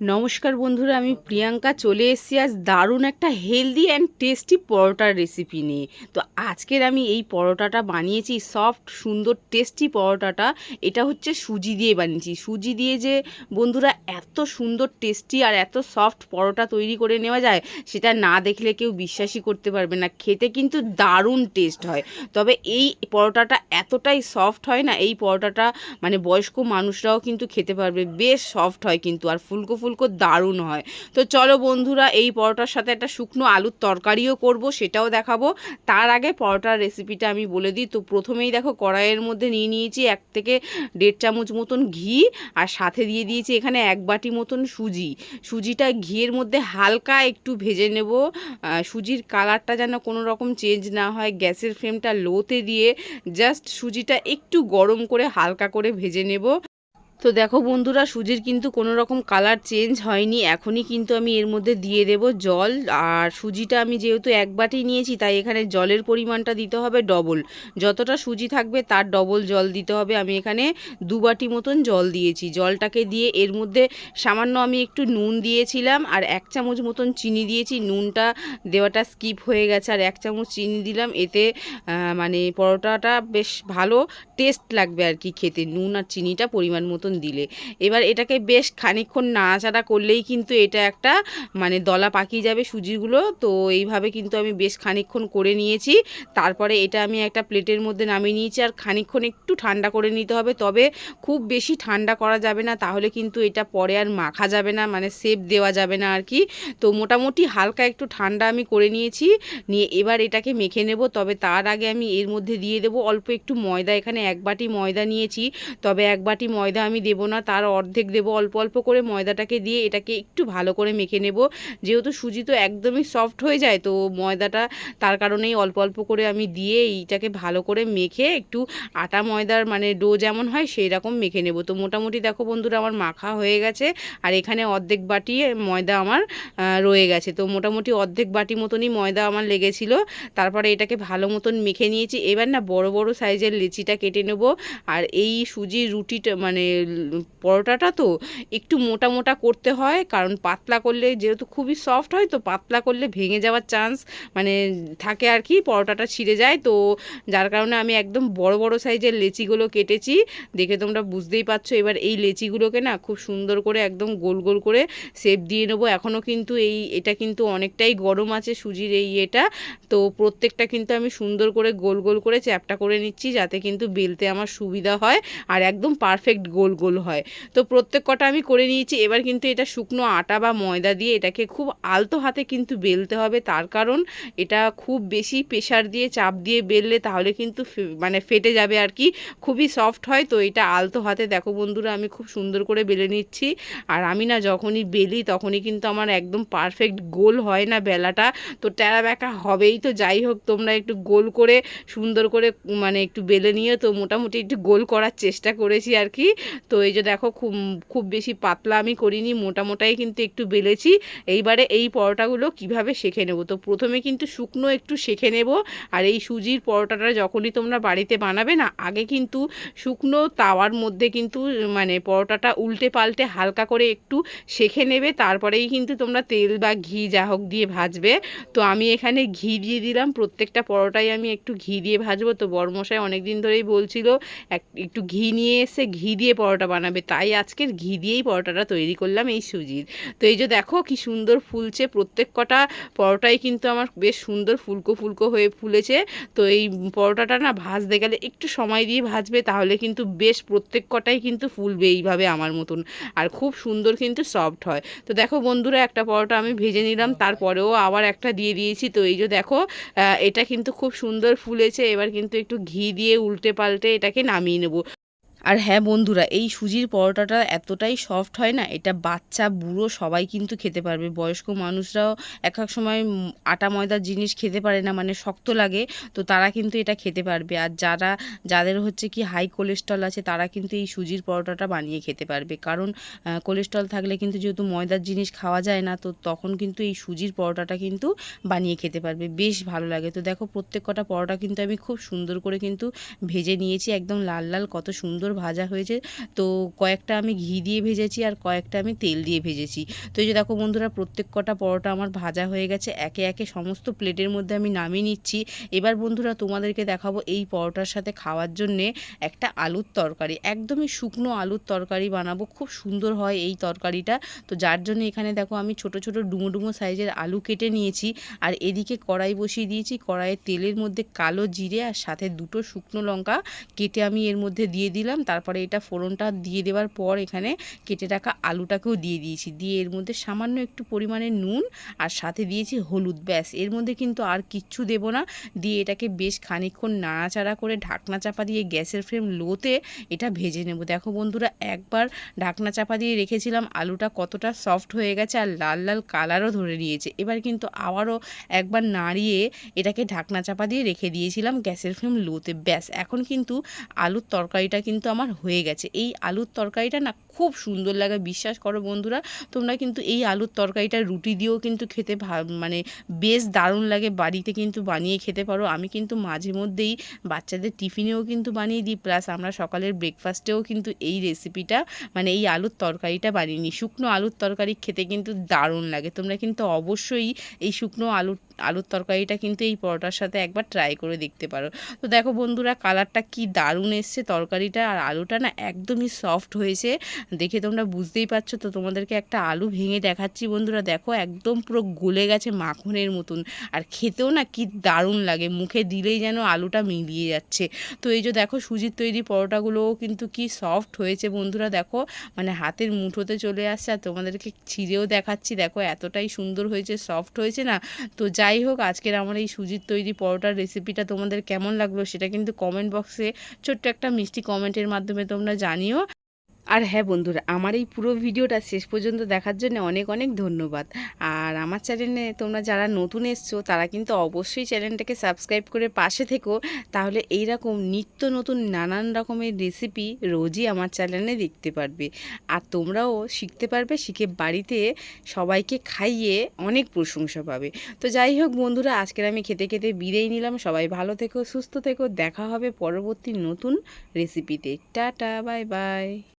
নমস্কার বন্ধুরা, আমি প্রিয়াঙ্কা। চলে এসেছি আজ দারুণ একটা হেলদি অ্যান্ড টেস্টি পরোটার রেসিপি নিয়ে। তো আজকের আমি এই পরোটাটা বানিয়েছি সফট সুন্দর টেস্টি পরোটাটা। এটা হচ্ছে সুজি দিয়ে বানিয়েছি। সুজি দিয়ে যে বন্ধুরা এত সুন্দর টেস্টি আর এত সফট পরোটা তৈরি করে নেওয়া যায়, সেটা না দেখলে কেউ বিশ্বাসই করতে পারবে না। খেতে কিন্তু দারুণ টেস্ট হয়। তবে এই পরোটাটা এতটাই সফট হয় না, এই পরোটাটা মানে বয়স্ক মানুষরাও কিন্তু খেতে পারবে। বেশ সফট হয় কিন্তু, আর ফুলকো ফুলকো দারুণ হয়। তো চলো বন্ধুরা, এই পরোটার সাথে একটা শুকনো আলুর তরকারিও করব, সেটাও দেখাবো। তার আগে পরোটার রেসিপিটা আমি বলে দিই। তো প্রথমেই দেখো কড়াইয়ের মধ্যে নিয়ে নিয়েছি এক থেকে দেড় চামচ মতন ঘি, আর সাথে দিয়ে দিয়েছি এখানে এক বাটি মতন সুজি। সুজিটা ঘিয়ের মধ্যে হালকা একটু ভেজে নেব। সুজির কালারটা যেন কোনো রকম চেঞ্জ না হয়, গ্যাসের ফ্লেমটা লোতে দিয়ে জাস্ট সুজিটা একটু গরম করে হালকা করে ভেজে নেব। তো দেখো বন্ধুরা, সুজির কিন্তু কোনো রকম কালার চেঞ্জ হয়নি। এখনই কিন্তু আমি এর মধ্যে দিয়ে দেব জল। আর সুজিটা আমি যেহেতু এক বাটি নিয়েছি, তাই এখানে জলের পরিমাণটা দিতে হবে ডবল যতটা সুজি থাকবে, তার ডবল জল দিতে হবে। আমি এখানে দু বাটি মতন জল দিয়েছি। জলটাকে দিয়ে এর মধ্যে সামান্য আমি একটু নুন দিয়েছিলাম, আর এক চামচ মতন চিনি দিয়েছি। নুনটা দেওয়াটা স্কিপ হয়ে গেছে, আর এক চামচ চিনি দিলাম। এতে মানে পরোটাটা বেশ ভালো টেস্ট লাগবে আর কি খেতে। নুন আর চিনিটা পরিমাণ মতন দিলে। এবার এটাকে বেশ খানিকক্ষণ নাড়াচাড়া করলেই কিন্তু এটা একটা মানে দলা পাকিয়ে যাবে সুজিগুলো। তো এইভাবে কিন্তু আমি বেশ খানিকক্ষণ করে নিয়েছি। তারপরে এটা আমি একটা প্লেটের মধ্যে নামিয়ে নিয়েছি। আর খানিকক্ষণ একটু ঠান্ডা করে নিতে হবে। তবে খুব বেশি ঠান্ডা করা যাবে না। তাহলে কিন্তু এটা পরে আর মাখা যাবে না মানে সেপ দেওয়া যাবে না আর কি। তো মোটামুটি হালকা একটু ঠান্ডা আমি করে নিয়েছি। নিয়ে এবার এটাকে মেখে নেব। তবে তার আগে আমি এর মধ্যে দিয়ে দেবো। অল্প একটু ময়দা। এখানে এক বাটি ময়দা নিয়েছি। তবে এক বাটি ময়দা আমি দেবো না, তার অর্ধেক দেবো। অল্প অল্প করে ময়দাটাকে দিয়ে এটাকে একটু ভালো করে মেখে নেব। যেহেতু সুজি তো একদমই সফট হয়ে যায়, তো ময়দাটা তার কারণেই অল্প অল্প করে আমি দিয়ে এইটাকে ভালো করে মেখে একটু আটা ময়দার মানে ডো যেমন হয় সেই রকম মেখে নেব। তো মোটামুটি দেখো বন্ধুরা, আমার মাখা হয়ে গেছে আর এখানে অর্ধেক বাটি ময়দা আমার রয়ে গেছে। তো মোটামুটি অর্ধেক বাটি মতনই ময়দা আমার লেগেছিল। তারপরে এটাকে ভালো মতন মেখে নিয়েছি। এবার না বড় বড় সাইজের লেচিটা কেটে নেব। আর এই সুজির রুটিটা মানে পরোটাটা তো একটু মোটা মোটা করতে হয়, কারণ পাতলা করলে যেহেতু খুবই সফট হয়, তো পাতলা করলে ভেঙে যাওয়ার চান্স মানে থাকে আর কি, পরোটাটা ছিঁড়ে যায়। তো যার কারণে আমি একদম বড় বড় সাইজের লেচিগুলো কেটেছি। দেখে তোমরা বুঝতেই পারছ, এবার এই লেচিগুলোকে না খুব সুন্দর করে একদম গোল গোল করে শেপ দিয়ে নেব। এখনও কিন্তু এই, এটা কিন্তু অনেকটাই গরম আছে সুজির এই এটা তো প্রত্যেকটা কিন্তু আমি সুন্দর করে গোল গোল করে চ্যাপটা করে নিচ্ছি, যাতে কিন্তু বেলতে আমার সুবিধা হয়। আর একদম পারফেক্ট গোল গোল হয়। তো প্রত্যেক কটা আমি করে নিয়েছি। এবার কিন্তু এটা শুকনো আটা বা ময়দা দিয়ে এটাকে খুব আলতো হাতে কিন্তু বেলতে হবে। তার কারণ এটা খুব বেশি প্রেশার দিয়ে, চাপ দিয়ে বেললে তাহলে কিন্তু মানে ফেটে যাবে আর কি। খুবই সফট হয়। তো এটা আলতো হাতে দেখো বন্ধুরা, আমি খুব সুন্দর করে বেলে নিচ্ছি। আর আমি না যখনই বেলি তখনই কিন্তু আমার একদম পারফেক্ট গোল হয় না বেলাটা। তো ট্যারা ব্যাকা হবেই। তো যাই হোক, তোমরা একটু গোল করে, সুন্দর করে মানে একটু বেলে নিয়ে তো মোটামুটি একটু গোল করার চেষ্টা করেছি আর কি। তো এই যে দেখো খুব খুব বেশি পাতলা আমি করিনি মোটা মোটাই কিন্তু একটু বেলেছি। এইবারে এই পরোটাগুলো কীভাবে শেখে নেব? তো প্রথমে কিন্তু শুকনো একটু শেখে নেব। আর এই সুজির পরোটাটা যখনই তোমরা বাড়িতে বানাবে না, আগে কিন্তু শুকনো তাওয়ার মধ্যে কিন্তু মানে পরোটাটা উল্টে পাল্টে হালকা করে একটু শেখে নেবে। তারপরেই কিন্তু তোমরা তেল বা ঘি যা হোক দিয়ে ভাজবে। তো আমি এখানে ঘি দিয়ে দিলাম। প্রত্যেকটা পরোটাই আমি একটু ঘি দিয়ে ভাজবো। তো বড়মশাই অনেক দিন ধরেই বলছিল, এক- একটু ঘি নিয়ে এসে ঘি দিয়ে পরোটা বানাবে। তাই আজকের ঘি দিয়েই পরোটাটা তৈরি করলাম এই সুজির। তো এই যে দেখো কি সুন্দর ফুলছে, প্রত্যেক কটা পরোটাই কিন্তু আমার বেশ সুন্দর ফুলকো ফুলকো হয়ে ফুলেছে। তো এই পরোটাটা না ভাজতে গেলে একটু সময় দিয়ে ভাজবে, তাহলে কিন্তু বেশ প্রত্যেক কটাই কিন্তু ফুলবে এইভাবে আমার মতন। আর খুব সুন্দর কিন্তু সফট হয়। তো দেখো বন্ধুরা, একটা পরোটা আমি ভেজে নিলাম, তারপরেও আবার একটা দিয়ে দিয়েছি। তো এই যে দেখো এটা কিন্তু খুব সুন্দর ফুলেছে। এবার কিন্তু একটু ঘি দিয়ে উল্টে পাল্টে এটাকে নামিয়ে নেব। আর হ্যাঁ বন্ধুরা, এই সুজির পরোটাটা এতটাই সফট হয় না, এটা বাচ্চা, বুড়ো সবাই কিন্তু খেতে পারবে। বয়স্ক মানুষরাও এক এক সময় আটা ময়দার জিনিস খেতে পারে না মানে শক্ত লাগে, তো তারা কিন্তু এটা খেতে পারবে। আর যারা, যাদের হচ্ছে কি হাই কোলেস্ট্রল আছে, তারা কিন্তু এই সুজির পরোটাটা বানিয়ে খেতে পারবে। কারণ কোলেস্ট্রল থাকলে কিন্তু যেহেতু ময়দার জিনিস খাওয়া যায় না, তো তখন কিন্তু এই সুজির পরোটাটা কিন্তু বানিয়ে খেতে পারবে। বেশ ভালো লাগে। তো দেখো প্রত্যেক কটা পরোটা কিন্তু আমি খুব সুন্দর করে কিন্তু ভেজে নিয়েছি, একদম লাল লাল, কত সুন্দর ভাজা হয়েছে। তো কয়েকটা আমি ঘি দিয়ে ভেজেছি আর কয়েকটা আমি তেল দিয়ে ভেজেছি। তো এই যে দেখো বন্ধুরা, প্রত্যেক কটা পরোটা আমার ভাজা হয়ে গেছে। একে একে সমস্ত প্লেটের মধ্যে আমি নামিয়ে নিচ্ছি। এবার বন্ধুরা, তোমাদেরকে দেখাবো এই পরোটার সাথে খাওয়ার জন্যে একটা আলুর তরকারি। একদমই শুকনো আলুর তরকারি বানাবো। খুব সুন্দর হয় এই তরকারিটা। তো যার জন্য এখানে দেখো আমি ছোট ছোট ডুমো ডুমো সাইজের আলু কেটে নিয়েছি। আর এদিকে কড়াই বসিয়ে দিয়েছি। কড়াইয়ে তেলের মধ্যে কালো জিরে আর সাথে দুটো শুকনো লঙ্কা কেটে আমি এর মধ্যে দিয়ে দিলাম। তারপরে এটা ফোড়নটা দিয়ে দেওয়ার পর এখানে কেটে রাখা আলুটাকেও দিয়ে দিয়েছি। দিয়ে এর মধ্যে সামান্য একটু পরিমাণে নুন আর সাথে দিয়েছি হলুদ, ব্যাস। এর মধ্যে কিন্তু আর কিচ্ছু দেব না। দিয়ে এটাকে বেশ খানিকক্ষণ নাড়াচাড়া করে ঢাকনা চাপা দিয়ে গ্যাসের ফ্লেম লোতে এটা ভেজে নেব। দেখো বন্ধুরা, একবার ঢাকনা চাপা দিয়ে রেখেছিলাম, আলুটা কতটা সফট হয়ে গেছে আর লাল লাল কালারও ধরে নিয়েছে। এবার কিন্তু আবারও একবার নাড়িয়ে এটাকে ঢাকনা চাপা দিয়ে রেখে দিয়েছিলাম গ্যাসের ফ্লেম লোতে। ব্যাস, এখন কিন্তু আলুর তরকারিটা কিন্তু আমার হয়ে গেছে। এই আলুর তরকারিটা না খুব সুন্দর লাগে, বিশ্বাস করো বন্ধুরা। তোমরা কিন্তু এই আলুর তরকারিটা রুটি দিয়েও কিন্তু খেতে মানে বেশ দারুণ লাগে। বাড়িতে কিন্তু বানিয়ে খেতে পারো। আমি কিন্তু মাঝে মধ্যেই বাচ্চাদের টিফিনেও কিন্তু বানিয়ে দিই। প্লাস আমরা সকালের ব্রেকফাস্টেও কিন্তু এই রেসিপিটা মানে এই আলুর তরকারিটা বানিয়ে নিই। শুকনো আলুর তরকারি খেতে কিন্তু দারুণ লাগে। তোমরা কিন্তু অবশ্যই এই শুকনো আলুর আলুর তরকারিটা কিন্তু এই পরোটার সাথে একবার ট্রাই করে দেখতে পারো। তো দেখো বন্ধুরা কালারটা কি দারুণ এসছে তরকারিটা। আর আলুটা না একদমই সফট হয়েছে। দেখে তোমরা বুঝতেই পারছ। তো তোমাদেরকে একটা আলু ভেঙে দেখাচ্ছি বন্ধুরা। দেখো একদম পুরো গলে গেছে মাখনের মতন। আর খেতেও না কি দারুণ লাগে। মুখে দিলেই যেন আলুটা মিলিয়ে যাচ্ছে। তো এই যে দেখো সুজির তৈরি পরোটাগুলোও কিন্তু কি সফট হয়েছে বন্ধুরা। দেখো মানে হাতের মুঠোতে চলে আসছে। আর তোমাদেরকে ছিঁড়েও দেখাচ্ছি। দেখো এতটাই সুন্দর হয়েছে সফট হয়েছে না। তো যাই হোক, আজকের আমার এই সুজির তৈরি পরোটার রেসিপিটা তোমাদের কেমন লাগল সেটা কিন্তু কমেন্ট বক্সে ছোট্ট একটা মিষ্টি কমেন্টের মাধ্যমে তোমরা জানিও। আর হ্যাঁ বন্ধুরা, আমার এই পুরো ভিডিওটা শেষ পর্যন্ত দেখার জন্য অনেক অনেক ধন্যবাদ। আর আমার চ্যানেলে তোমরা যারা নতুন এসছো, তারা কিন্তু অবশ্যই চ্যানেলটাকে সাবস্ক্রাইব করে পাশে থেকো। তাহলে এই রকম নিত্য নতুন নানান রকমের রেসিপি রোজই আমার চ্যানেলে দেখতে পারবে। আর তোমরাও শিখতে পারবে, শিখে বাড়িতে সবাইকে খাইয়ে অনেক প্রশংসা পাবে। তো যাই হোক বন্ধুরা, আজকের আমি খেতে খেতে বিদায় নিলাম। সবাই ভালো থেকো, সুস্থ থেকো। দেখা হবে পরবর্তী নতুন রেসিপিতে টাটা বাই বাই